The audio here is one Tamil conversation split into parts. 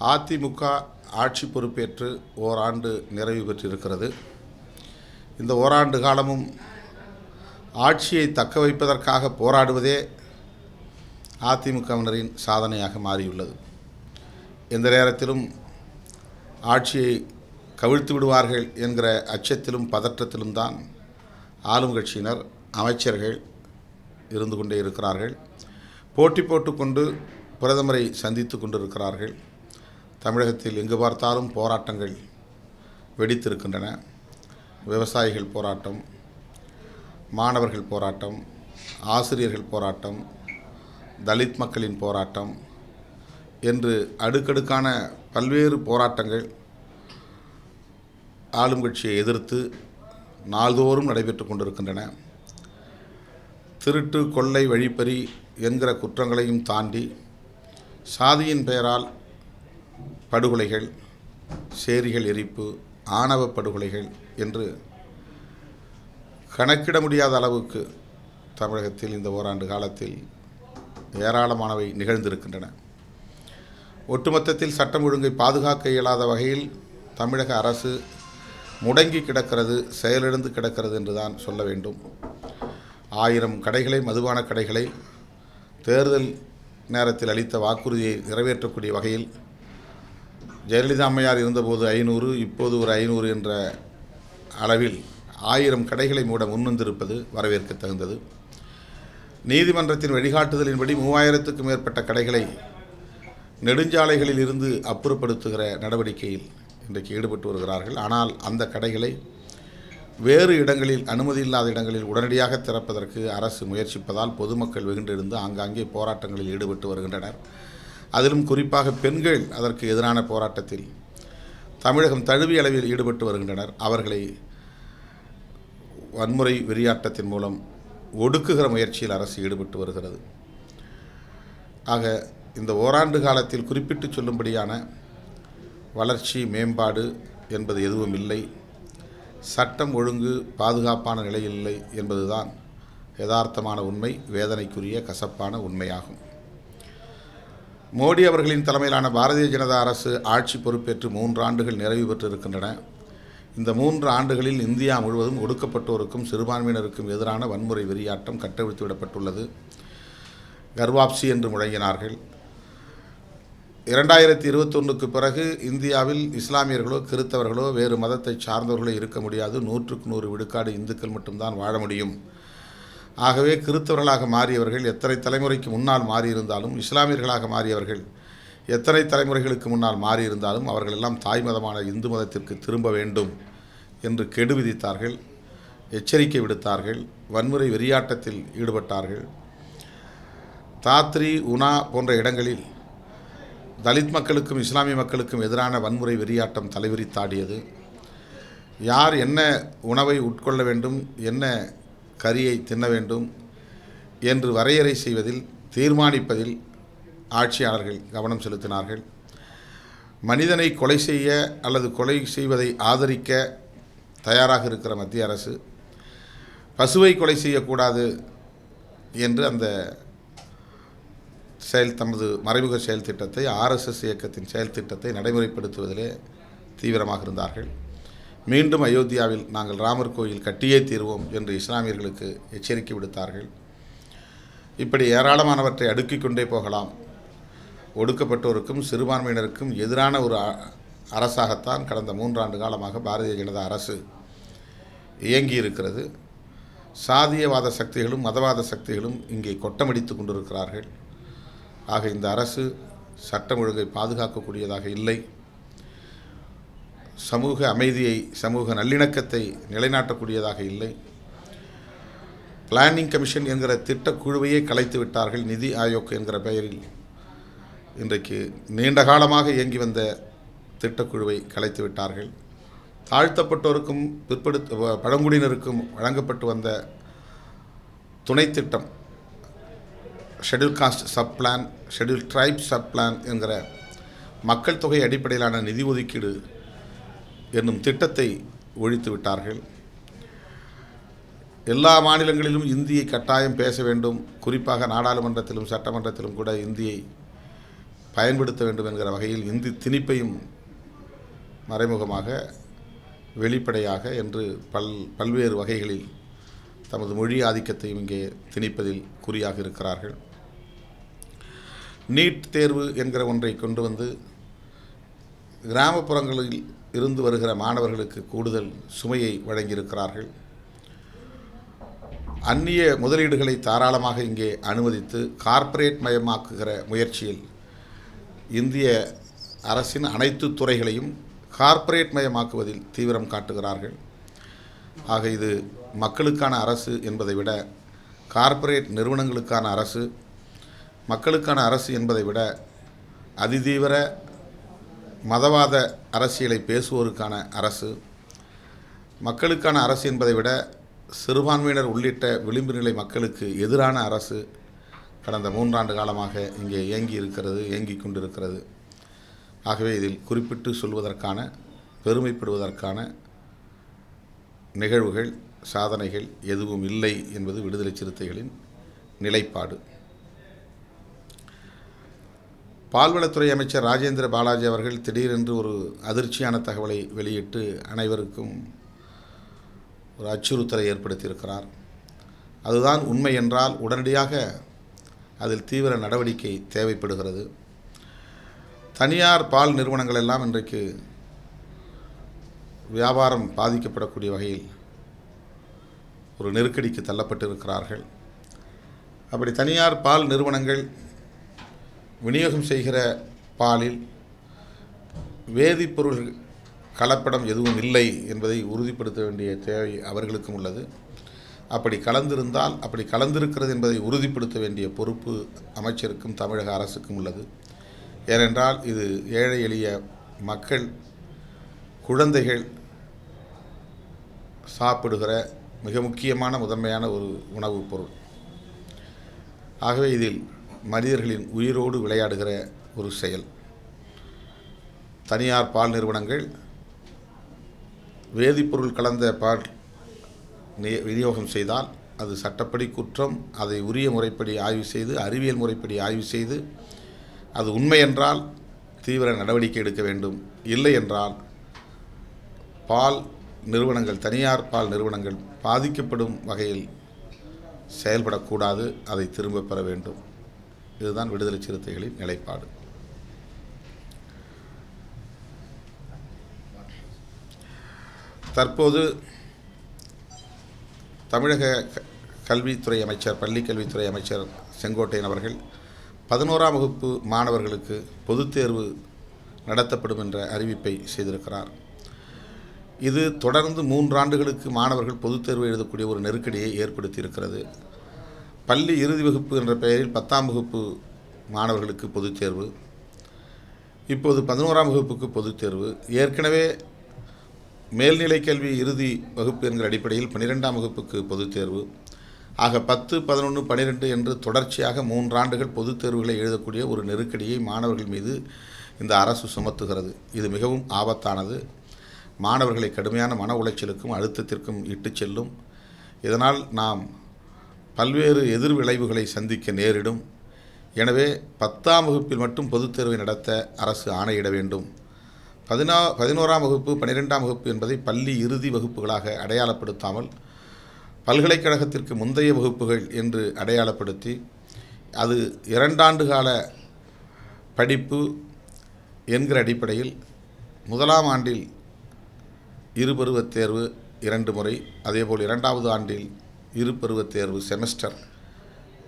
அதிமுக ஆட்சி பொறுப்பேற்று ஓராண்டு நிறைவு பெற்றிருக்கிறது. இந்த ஓராண்டு காலமும் ஆட்சியை தக்க வைப்பதற்காக போராடுவதே அதிமுகவினரின் சாதனையாக மாறியுள்ளது. எந்த நேரத்திலும் ஆட்சியை கவிழ்த்து விடுவார்கள் என்கிற அச்சத்திலும் பதற்றத்திலும் தான் ஆளும் கட்சியினர் அமைச்சர்கள் இருந்து கொண்டே இருக்கிறார்கள். போட்டி போட்டுக்கொண்டு பிரதமரை சந்தித்து கொண்டிருக்கிறார்கள். தமிழகத்தில் எங்கு பார்த்தாலும் போராட்டங்கள் வெடித்திருக்கின்றன. விவசாயிகள் போராட்டம் மாணவர்கள் போராட்டம் ஆசிரியர்கள் போராட்டம் தலித் மக்களின் போராட்டம் என்று அடுக்கடுக்கான பல்வேறு போராட்டங்கள் ஆளும் கட்சியை எதிர்த்து நாள்தோறும் நடைபெற்று கொண்டிருக்கின்றன. திருட்டு கொள்ளை வழிப்பறி என்கிற குற்றங்களையும் தாண்டி சாதியின் பெயரால் படுகொலைகள் சேரிகள் எரிப்பு ஆணவ படுகொலைகள் என்று கணக்கிட முடியாத அளவுக்கு தமிழகத்தில் இந்த ஓராண்டு காலத்தில் ஏராளமானவை நிகழ்ந்திருக்கின்றன. ஒட்டுமொத்தத்தில் சட்டம் ஒழுங்கை பாதுகாக்க இயலாத வகையில் தமிழக அரசு முடங்கி கிடக்கிறது செயலிழந்து கிடக்கிறது என்று தான் சொல்ல வேண்டும். ஆயிரம் கடைகளை மதுபான கடைகளை தேர்தல் நேரத்தில் அளித்த வாக்குறுதியை நிறைவேற்றக்கூடிய வகையில் ஜெயலலிதா அம்மையார் இருந்தபோது ஐநூறு இப்போது ஒரு ஐநூறு என்ற அளவில் ஆயிரம் கடைகளை மூட முன்வந்திருப்பது வரவேற்க தகுந்தது. நீதிமன்றத்தின் வழிகாட்டுதலின்படி மூவாயிரத்துக்கும் மேற்பட்ட கடைகளை நெடுஞ்சாலைகளில் இருந்து அப்புறப்படுத்துகிற நடவடிக்கையில் இன்றைக்கு ஈடுபட்டு வருகிறார்கள். ஆனால் அந்த கடைகளை வேறு இடங்களில் அனுமதி இல்லாத இடங்களில் உடனடியாக திறப்பதற்கு அரசு முயற்சிப்பதால் பொதுமக்கள் வெகுண்டெழுந்து ஆங்காங்கே போராட்டங்களில் ஈடுபட்டு வருகின்றனர். அதிலும் குறிப்பாக பெண்கள் அதற்கு எதிரான போராட்டத்தில் தமிழகம் தழுவிய அளவில் ஈடுபட்டு வருகின்றனர். அவர்களை வன்முறை வெறியாட்டத்தின் மூலம் ஒடுக்குகிற முயற்சியில் அரசு ஈடுபட்டு வருகிறது. ஆக இந்த ஓராண்டு காலத்தில் குறிப்பிட்டு சொல்லும்படியான வளர்ச்சி மேம்பாடு என்பது எதுவும் இல்லை. சட்டம் ஒழுங்கு பாதுகாப்பான நிலையில் இல்லை என்பதுதான் யதார்த்தமான உண்மை வேதனைக்குரிய கசப்பான உண்மையாகும். மோடி அவர்களின் தலைமையிலான பாரதிய ஜனதா அரசு ஆட்சி பொறுப்பேற்று மூன்று ஆண்டுகள் நிறைவு பெற்றிருக்கின்றன. இந்த மூன்று ஆண்டுகளில் இந்தியா முழுவதும் ஒடுக்கப்பட்டோருக்கும் சிறுபான்மையினருக்கும் எதிரான வன்முறை வெறியாட்டம் கட்டவிழ்த்து விடப்பட்டுள்ளது. கர்வாப்சி என்று முழங்கினார்கள். இரண்டாயிரத்தி இருபத்தொன்றுக்கு பிறகு இந்தியாவில் இஸ்லாமியர்களோ கிறித்தவர்களோ வேறு மதத்தை சார்ந்தவர்களோ இருக்க முடியாது. நூற்றுக்கு நூறு விடுக்காடு இந்துக்கள் மட்டும்தான் வாழ முடியும். ஆகவே கிறித்தவர்களாக மாறியவர்கள் எத்தனை தலைமுறைக்கு முன்னால் மாறியிருந்தாலும் இஸ்லாமியர்களாக மாறியவர்கள் எத்தனை தலைமுறைகளுக்கு முன்னால் மாறியிருந்தாலும் அவர்களெல்லாம் தாய் மதமான இந்து மதத்திற்கு திரும்ப வேண்டும் என்று கெடு விதித்தார்கள் எச்சரிக்கை விடுத்தார்கள் வன்முறை வெறியாட்டத்தில் ஈடுபட்டார்கள். தாத்ரி உனா போன்ற இடங்களில் தலித் மக்களுக்கும் இஸ்லாமிய மக்களுக்கும் எதிரான வன்முறை வெறியாட்டம் தலைவிரித்தாடியது. யார் என்ன உணவை உட்கொள்ள வேண்டும் என்ன கரியை தின்ன வேண்டும் என்று வரையறை செய்வதில் தீர்மானிப்பதில் ஆட்சியாளர்கள் கவனம் செலுத்தினார்கள். மனிதனை கொலை செய்ய அல்லது கொலை செய்வதை ஆதரிக்க தயாராக இருக்கிற மத்திய அரசு பசுவை கொலை செய்யக்கூடாது என்று அந்த செயல் தமது மறைமுக செயல் திட்டத்தை ஆர்எஸ்எஸ் இயக்கத்தின் செயல் திட்டத்தை நடைமுறைப்படுத்துவதிலே தீவிரமாக இருந்தார்கள். மீண்டும் அயோத்தியாவில் நாங்கள் ராமர் கோயில் கட்டியே தீர்வோம் என்று இஸ்லாமியர்களுக்கு எச்சரிக்கை விடுத்தார்கள். இப்படி ஏராளமானவற்றை அடுக்கிக் கொண்டே போகலாம். ஒடுக்கப்பட்டோருக்கும் சிறுபான்மையினருக்கும் எதிரான ஒரு அ- அரசாகத்தான் கடந்த மூன்றாண்டு காலமாக பாரதிய ஜனதா அரசு இயங்கி இருக்கிறது சாதியவாத சக்திகளும் மதவாத சக்திகளும் இங்கே கொட்டமடித்து கொண்டிருக்கிறார்கள். ஆக இந்த அரசு சட்டம் ஒழுங்கை பாதுகாக்கக்கூடியதாக இல்லை. சமூக அமைதியை சமூக நல்லிணக்கத்தை நிலைநாட்டக்கூடியதாக இல்லை. பிளானிங் கமிஷன் என்கிற திட்டக்குழுவையே கலைத்து விட்டார்கள் நிதி ஆயோக் என்கிற பெயரில். இன்றைக்கு நீண்ட காலமாக இயங்கி வந்த திட்டக்குழுவை கலைத்து விட்டார்கள். தாழ்த்தப்பட்டோருக்கும் பிற்படுத்த பழங்குடியினருக்கும் வழங்கப்பட்டு வந்த துணை திட்டம் schedule caste sub plan schedule tribe sub plan என்கிற மக்கள் தொகை அடிப்படையிலான நிதி ஒதுக்கீடு என்னும் திட்டத்தை ஒழித்து விட்டார்கள். எல்லா மாநிலங்களிலும் இந்தியை கட்டாயம் பேச வேண்டும். குறிப்பாக நாடாளுமன்றத்திலும் சட்டமன்றத்திலும் கூட இந்தியை பயன்படுத்த வேண்டும் என்கிற வகையில் இந்தி திணிப்பையும் மறைமுகமாக வெளிப்படையாக என்று பல் பல்வேறு வகைகளில் தமது மொழி ஆதிக்கத்தையும் இங்கே திணிப்பதில் குறியாக இருக்கிறார்கள். நீட் தேர்வு என்கிற ஒன்றை கொண்டு வந்து கிராமப்புறங்களில் இருந்து வருகிற மாணவர்களுக்கு கூடுதல் சுமையை வழங்கியிருக்கிறார்கள். அந்நிய முதலீடுகளை தாராளமாக இங்கே அனுமதித்து கார்ப்பரேட் மயமாக்குகிற முயற்சியில் இந்திய அரசின் அனைத்து துறைகளையும் கார்ப்பரேட் மயமாக்குவதில் தீவிரம் காட்டுகிறார்கள். ஆக இது மக்களுக்கான அரசு என்பதை விட கார்ப்பரேட் நிறுவனங்களுக்கான அரசு மக்களுக்கான அரசு என்பதை விட அதிதீவிர மதவாத அரசியலை பேசுவோருக்கான அரசு மக்களுக்கான அரசு என்பதை விட சிறுபான்மையினர் உள்ளிட்ட விளிம்பு நிலை மக்களுக்கு எதிரான அரசு கடந்த மூன்றாண்டு காலமாக இங்கே இயங்கி இருக்கிறது இயங்கி கொண்டிருக்கிறது. ஆகவே இதில் குறிப்பிட்டு சொல்வதற்கான பெருமைப்படுவதற்கான நிகழ்வுகள் சாதனைகள் எதுவும் இல்லை என்பது விடுதலை சிறுத்தைகளின் நிலைப்பாடு. பால்வளத்துறை அமைச்சர் ராஜேந்திர பாலாஜி அவர்கள் திடீரென்று ஒரு அதிர்ச்சியான தகவலை வெளியிட்டு அனைவருக்கும் ஒரு அச்சுறுத்தலை ஏற்படுத்தியிருக்கிறார். அதுதான் உண்மை என்றால் உடனடியாக அதில் தீவிர நடவடிக்கை தேவைப்படுகிறது. தனியார் பால் நிறுவனங்கள் எல்லாம் இன்றைக்கு வியாபாரம் பாதிக்கப்படக்கூடிய வகையில் ஒரு நெருக்கடிக்கு தள்ளப்பட்டிருக்கிறார்கள். அப்படி தனியார் பால் நிறுவனங்கள் விநியோகம் செய்கிற பாலில் வேதிப்பொருள் கலப்படம் எதுவும் இல்லை என்பதை உறுதிப்படுத்த வேண்டிய தேவை அவர்களுக்கும் உள்ளது. அப்படி கலந்திருந்தால் அப்படி கலந்திருக்கிறது என்பதை உறுதிப்படுத்த வேண்டிய பொறுப்பு அமைச்சருக்கும் தமிழக அரசுக்கும் உள்ளது. ஏனென்றால் இது ஏழை எளிய மக்கள் குழந்தைகள் சாப்பிடுகிற மிக முக்கியமான முதன்மையான ஒரு உணவுப் பொருள். ஆகவே இதில் மனிதர்களின் உயிரோடு விளையாடுகிற ஒரு செயல். தனியார் பால் நிறுவனங்கள் வேதிப்பொருள் கலந்த பால் நி- விநியோகம் செய்தால் அது சட்டப்படி குற்றம் அதை உரிய முறைப்படி ஆய்வு செய்து அறிவியல் முறைப்படி ஆய்வு செய்து அது உண்மை என்றால் தீவிர நடவடிக்கை எடுக்க வேண்டும். இல்லை என்றால் பால் நிறுவனங்கள் தனியார் பால் நிறுவனங்கள் பாதிக்கப்படும் வகையில் செயல்படக்கூடாது. அதை திரும்ப பெற வேண்டும். இதுதான் விடுதலை சிறுத்தைகளின் நிலைப்பாடு. தற்போது தமிழக க- கல்வித்துறை அமைச்சர் பள்ளிக்கல்வித்துறை அமைச்சர் செங்கோட்டையன் அவர்கள் பதினோராம் வகுப்பு மாணவர்களுக்கு பொதுத் தேர்வு நடத்தப்படும் என்ற அறிவிப்பை செய்திருக்கிறார். இது தொடர்ந்து மூன்றாண்டுகளுக்கு மாணவர்கள் பொதுத் தேர்வு எழுதக்கூடிய ஒரு நெருக்கடியை ஏற்படுத்தியிருக்கிறது. பள்ளி இறுதி வகுப்பு என்ற பெயரில் பத்தாம் வகுப்பு மாணவர்களுக்கு பொதுத் தேர்வு இப்போது பதினோராம் வகுப்புக்கு பொதுத் தேர்வு. ஏற்கனவே மேல்நிலை கல்வி இறுதி வகுப்பு என்கிற அடிப்படையில் பன்னிரெண்டாம் வகுப்புக்கு பொதுத் தேர்வு. ஆக பத்து பதினொன்று பன்னிரெண்டு என்று தொடர்ச்சியாக மூன்றாண்டுகள் பொதுத் தேர்வுகளை எழுதக்கூடிய ஒரு நெருக்கடியை மாணவர்கள் மீது இந்த அரசு சுமத்துகிறது. இது மிகவும் ஆபத்தானது. மாணவர்களை கடுமையான மன உளைச்சலுக்கும் அழுத்தத்திற்கும் இட்டு செல்லும். இதனால் நாம் பல்வேறு எதிர்விளைவுகளை சந்திக்க நேரிடும். எனவே பத்தாம் வகுப்பில் மட்டும் பொதுத் தேர்வை நடத்த அரசு ஆணையிட வேண்டும். பதினா பதினோராம் வகுப்பு பன்னிரெண்டாம் வகுப்பு என்பதை பள்ளி இறுதி வகுப்புகளாக அடையாளப்படுத்தாமல் பல்கலைக்கழகத்திற்கு முந்தைய வகுப்புகள் என்று அடையாளப்படுத்தி அது இரண்டாண்டு கால படிப்பு என்கிற அடிப்படையில் முதலாம் ஆண்டில் இருபருவத் தேர்வு இரண்டு முறை அதேபோல் இரண்டாவது ஆண்டில் இருபருவ தேர்வு செமஸ்டர்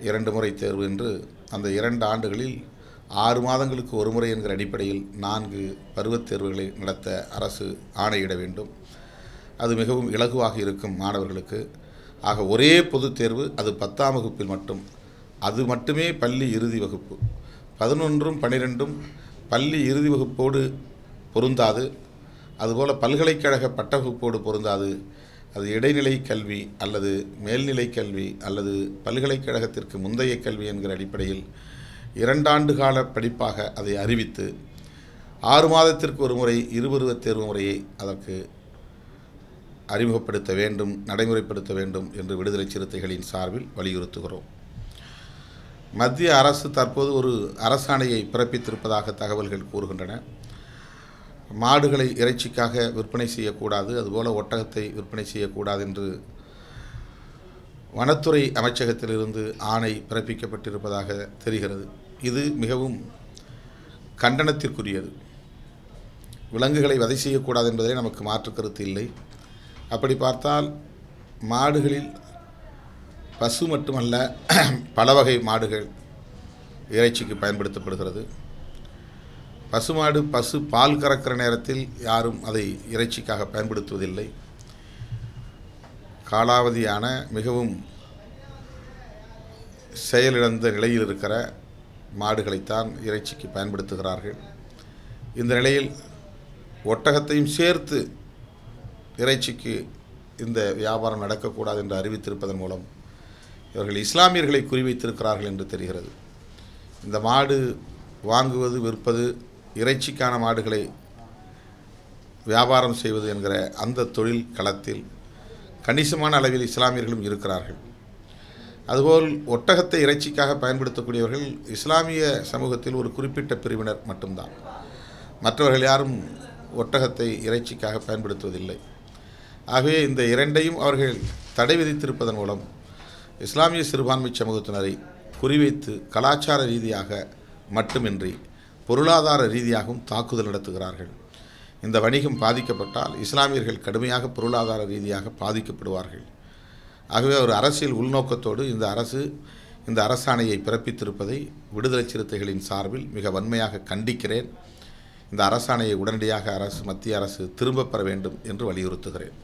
இரண்டு முறை தேர்வு என்று அந்த இரண்டு ஆண்டுகளில் ஆறு மாதங்களுக்கு ஒரு முறை என்கிற அடிப்படையில் நான்கு பருவத் தேர்வுகளை நடத்த அரசு ஆணையிட வேண்டும். அது மிகவும் இலகுவாக இருக்கும் மாணவர்களுக்கு. ஆக ஒரே பொதுத் தேர்வு அது பத்தாம் வகுப்பில் மட்டும். அது மட்டுமே பள்ளி இறுதி வகுப்பு. பதினொன்றும் பன்னிரெண்டும் பள்ளி இறுதி வகுப்போடு பொருந்தாது. அதுபோல் பல்கலைக்கழக பட்டவகுப்போடு பொருந்தாது. அது இடைநிலை கல்வி அல்லது மேல்நிலை கல்வி அல்லது பல்கலைக்கழகத்திற்கு முந்தைய கல்வி என்கிற அடிப்படையில் இரண்டாண்டு கால படிப்பாக அதை அறிவித்து ஆறு மாதத்திற்கு ஒரு முறை இருபருவத் தேர்வு முறையை அதற்கு அறிமுகப்படுத்த வேண்டும் நடைமுறைப்படுத்த வேண்டும் என்று விடுதலை சிறுத்தைகளின் சார்பில் வலியுறுத்துகிறோம். மத்திய அரசு தற்போது ஒரு அரசாணையை பிறப்பித்திருப்பதாக தகவல்கள் கூறுகின்றன. மாடுகளை இறைச்சிக்காக விற்பனை செய்யக்கூடாது அதுபோல் ஒட்டகத்தை விற்பனை செய்யக்கூடாது என்று வனத்துறை அமைச்சகத்திலிருந்து ஆணை பிறப்பிக்கப்பட்டிருப்பதாக தெரிகிறது. இது மிகவும் கண்டனத்திற்குரியது. விலங்குகளை வதை செய்யக்கூடாது என்பதிலே நமக்கு மாற்று கருத்து இல்லை. அப்படி பார்த்தால் மாடுகளில் பசு மட்டுமல்ல பல வகை மாடுகள் இறைச்சிக்கு பயன்படுத்தப்படுகிறது. பசுமாடு பசு பால் கறக்கிற நேரத்தில் யாரும் அதை இறைச்சிக்காக பயன்படுத்துவதில்லை. காலாவதியான மிகவும் செயலிழந்த நிலையில் இருக்கிற மாடுகளைத்தான் இறைச்சிக்கு பயன்படுத்துகிறார்கள். இந்த நிலையில் ஒட்டகத்தையும் சேர்த்து இறைச்சிக்கு இந்த வியாபாரம் நடக்கக்கூடாது என்று அறிவித்திருப்பதன் மூலம் இவர்கள் இஸ்லாமியர்களை குறிவைத்திருக்கிறார்கள் என்று தெரிகிறது. இந்த மாடு வாங்குவது விற்பது இறைச்சிக்கான மாடுகளை வியாபாரம் செய்வது என்கிற அந்த தொழில் களத்தில் கணிசமான அளவில் இஸ்லாமியர்களும் இருக்கிறார்கள். அதுபோல் ஒட்டகத்தை இறைச்சிக்காக பயன்படுத்தக்கூடியவர்கள் இஸ்லாமிய சமூகத்தில் ஒரு குறிப்பிட்ட பிரிவினர் மட்டும்தான். மற்றவர்கள் யாரும் ஒட்டகத்தை இறைச்சிக்காக பயன்படுத்துவதில்லை. ஆகவே இந்த இரண்டையும் அவர்கள் தடை விதித்திருப்பதன் மூலம் இஸ்லாமிய சிறுபான்மை சமூகத்தினரை குறிவைத்து கலாச்சார ரீதியாக மட்டுமின்றி பொருளாதார ரீதியாகவும் தாக்குதல் நடத்துகிறார்கள். இந்த வணிகம் பாதிக்கப்பட்டால் இஸ்லாமியர்கள் கடுமையாக பொருளாதார ரீதியாக பாதிக்கப்படுவார்கள். ஆகவே ஒரு அரசியல் உள்நோக்கத்தோடு இந்த அரசு இந்த அரசாணையை பிறப்பித்திருப்பதை விடுதலை சிறுத்தைகளின் சார்பில் மிக வன்மையாக கண்டிக்கிறேன். இந்த அரசாணையை உடனடியாக அரசு மத்திய அரசு திரும்பப் பெற வேண்டும் என்று வலியுறுத்துகிறேன்.